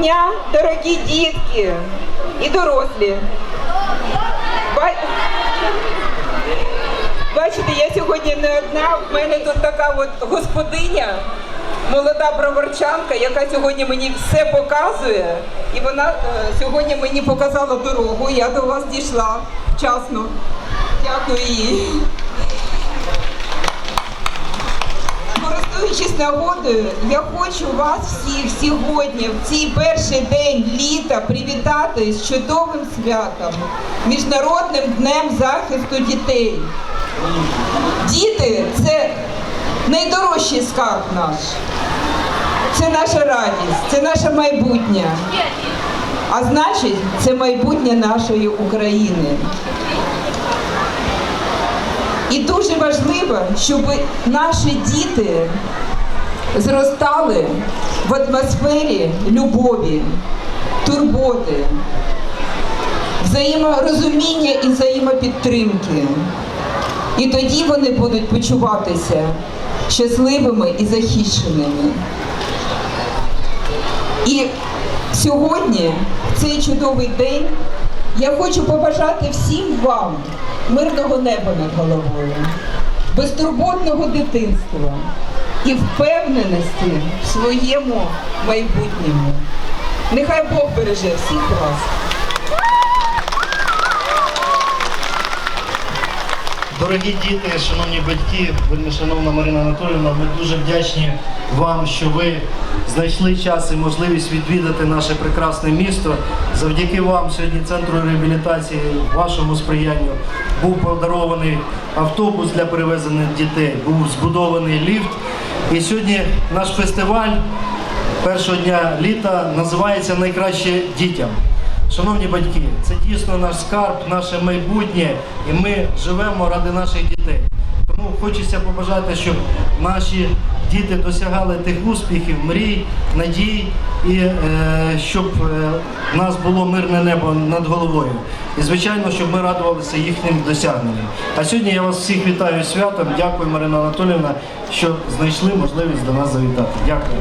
дня, дорогі дітки і дорослі. Бачите, я сьогодні не одна. В мене тут така от господиня, молода броварчанка, яка сьогодні мені все показує. І вона е, сьогодні мені показала дорогу. Я до вас дійшла вчасно. Дякую їй. Користуючись нагодою, я хочу вас всіх сьогодні, в цей перший день літа, привітати з чудовим святом Міжнародним днем захисту дітей. Діти це найдорожчий скарб наш. Це наша радість, це наше майбутнє. А значить, це майбутнє нашої України. І дуже важливо, щоб наші діти зростали в атмосфері любові, турботи, взаєморозуміння і взаємопідтримки. І тоді вони будуть почуватися щасливими і захищеними. І сьогодні, в цей чудовий день, я хочу побажати всім вам мирного неба над головою, безтурботного дитинства і впевненості в своєму майбутньому. Нехай Бог береже всіх вас. Дорогі діти, шановні батьки, шановна Марина Анатоліївна, ми дуже вдячні вам, що ви знайшли час і можливість відвідати наше прекрасне місто. Завдяки вам сьогодні центру реабілітації, вашому сприянню, був подарований автобус для перевезення дітей, був збудований ліфт. І сьогодні наш фестиваль першого дня літа називається Найкраще дітям. Шановні батьки, це дійсно наш скарб, наше майбутнє, і ми живемо ради наших дітей. Тому хочеться побажати, щоб наші діти досягали тих успіхів, мрій, надій, і е, щоб е, в нас було мирне небо над головою. І звичайно, щоб ми радувалися їхнім досягненням. А сьогодні я вас всіх вітаю святом. Дякую, Марина Анатоліївна, що знайшли можливість до нас завітати. Дякую.